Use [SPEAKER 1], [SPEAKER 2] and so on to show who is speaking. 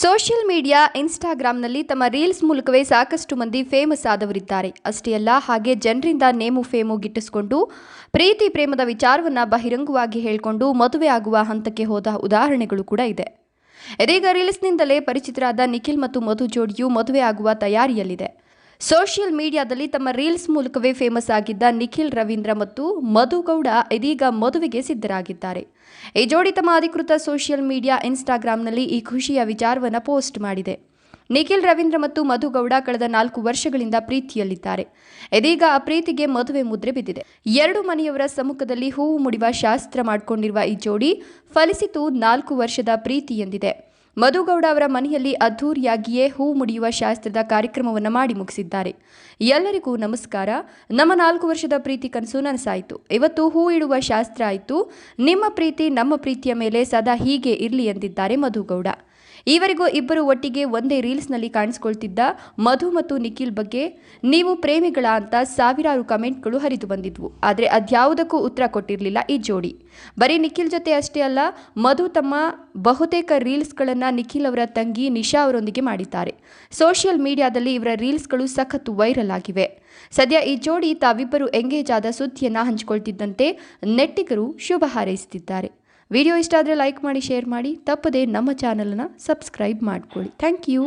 [SPEAKER 1] Social media ಇನ್ಸ್ಟಾಗ್ರಾಮ್ನಲ್ಲಿ ತಮ್ಮ reels ಮೂಲಕವೇ ಸಾಕಷ್ಟು ಮಂದಿ ಫೇಮಸ್ ಆದವರಿದ್ದಾರೆ. ಅಷ್ಟೇ ಅಲ್ಲ, ಹಾಗೆ ಜನರಿಂದ ನೇಮು ಫೇಮು ಗಿಟ್ಟಿಸಿಕೊಂಡು ಪ್ರೀತಿ ಪ್ರೇಮದ ವಿಚಾರವನ್ನು ಬಹಿರಂಗವಾಗಿ ಹೇಳಿಕೊಂಡು ಮದುವೆ ಆಗುವ ಹಂತಕ್ಕೆ ಹೋದ ಉದಾಹರಣೆಗಳು ಕೂಡ ಇದೆ. ಇದೀಗ ರೀಲ್ಸ್ನಿಂದಲೇ ಪರಿಚಿತರಾದ ನಿಖಿಲ್ ಮತ್ತು ಮಧು ಜೋಡಿಯು ಮದುವೆ ಆಗುವ ತಯಾರಿಯಲ್ಲಿದೆ. ಸೋಷಿಯಲ್ ಮೀಡಿಯಾದಲ್ಲಿ ತಮ್ಮ ರೀಲ್ಸ್ ಮೂಲಕವೇ ಫೇಮಸ್ ಆಗಿದ್ದ ನಿಖಿಲ್, ರವೀಂದ್ರ ಮತ್ತು ಮಧುಗೌಡ ಇದೀಗ ಮದುವೆಗೆ ಸಿದ್ಧರಾಗಿದ್ದಾರೆ. ಈ ಜೋಡಿ ತಮ್ಮ ಅಧಿಕೃತ ಸೋಷಿಯಲ್ ಮೀಡಿಯಾ ಇನ್ಸ್ಟಾಗ್ರಾಂನಲ್ಲಿ ಈ ಖುಷಿಯ ವಿಚಾರವನ್ನು ಪೋಸ್ಟ್ ಮಾಡಿದೆ. ನಿಖಿಲ್, ರವೀಂದ್ರ ಮತ್ತು ಮಧುಗೌಡ ಕಳೆದ ನಾಲ್ಕು ವರ್ಷಗಳಿಂದ ಪ್ರೀತಿಯಲ್ಲಿದ್ದಾರೆ. ಇದೀಗ ಆ ಪ್ರೀತಿಗೆ ಮದುವೆ ಮುದ್ರೆ ಬಿದ್ದಿದೆ. ಎರಡು ಮನೆಯವರ ಸಮ್ಮುಖದಲ್ಲಿ ಹೂವು ಮುಡಿವ ಶಾಸ್ತ್ರ ಮಾಡಿಕೊಂಡಿರುವ ಈ ಜೋಡಿ ಫಲಿಸಿತು ನಾಲ್ಕು ವರ್ಷದ ಪ್ರೀತಿ ಎಂದಿದೆ ಮಧುಗೌಡ ಅವರ ಮನೆಯಲ್ಲಿ ಅದ್ಧೂರಿಯಾಗಿಯೇ ಹೂ ಮುಡಿಯುವ ಶಾಸ್ತ್ರದ ಕಾರ್ಯಕ್ರಮವನ್ನು ಮಾಡಿ ಮುಗಿಸಿದ್ದಾರೆ. ಎಲ್ಲರಿಗೂ ನಮಸ್ಕಾರ. ನಮ್ಮ ನಾಲ್ಕು ವರ್ಷದ ಪ್ರೀತಿ ಕನಸು ನನಸಾಯಿತು. ಇವತ್ತು ಹೂ ಇಡುವ ಶಾಸ್ತ್ರ ಆಯಿತು. ನಿಮ್ಮ ಪ್ರೀತಿ ನಮ್ಮ ಪ್ರೀತಿಯ ಮೇಲೆ ಸದಾ ಹೀಗೆ ಇರಲಿ ಎಂದಿದ್ದಾರೆ ಮಧುಗೌಡ. ಈವರೆಗೂ ಇಬ್ಬರು ಒಟ್ಟಿಗೆ ಒಂದೇ ರೀಲ್ಸ್ನಲ್ಲಿ ಕಾಣಿಸ್ಕೊಳ್ತಿದ್ದ ಮಧು ಮತ್ತು ನಿಖಿಲ್ ಬಗ್ಗೆ ನೀವು ಪ್ರೇಮಿಗಳ ಅಂತ ಸಾವಿರಾರು ಕಮೆಂಟ್ಗಳು ಹರಿದು ಬಂದಿದ್ವು. ಆದರೆ ಅದ್ಯಾವುದಕ್ಕೂ ಉತ್ತರ ಕೊಟ್ಟಿರಲಿಲ್ಲ ಈ ಜೋಡಿ. ಬರೀ ನಿಖಿಲ್ ಜೊತೆ ಅಷ್ಟೇ ಅಲ್ಲ, ಮಧು ತಮ್ಮ ಬಹುತೇಕ ರೀಲ್ಸ್ಗಳನ್ನು ನಿಖಿಲ್ ಅವರ ತಂಗಿ ನಿಶಾ ಅವರೊಂದಿಗೆ ಮಾಡಿದ್ದಾರೆ. ಸೋಷಿಯಲ್ ಮೀಡಿಯಾದಲ್ಲಿ ಇವರ ರೀಲ್ಸ್ಗಳು ಸಖತ್ ವೈರಲ್ ಆಗಿವೆ. ಸದ್ಯ ಈ ಜೋಡಿ ತಾವಿಬ್ಬರು ಎಂಗೇಜ್ ಆದ ಸುದ್ದಿಯನ್ನು ಹಂಚಿಕೊಳ್ತಿದ್ದಂತೆ ನೆಟ್ಟಿಗರು ಶುಭ ಹಾರೈಸುತ್ತಿದ್ದಾರೆ. ವಿಡಿಯೋ ಇಷ್ಟ ಆದರೆ ಲೈಕ್ ಮಾಡಿ, ಶೇರ್ ಮಾಡಿ. ತಪ್ಪದೆ ನಮ್ಮ ಚಾನಲನ್ನು ಸಬ್ಸ್ಕ್ರೈಬ್ ಮಾಡಿಕೊಳ್ಳಿ. Thank you.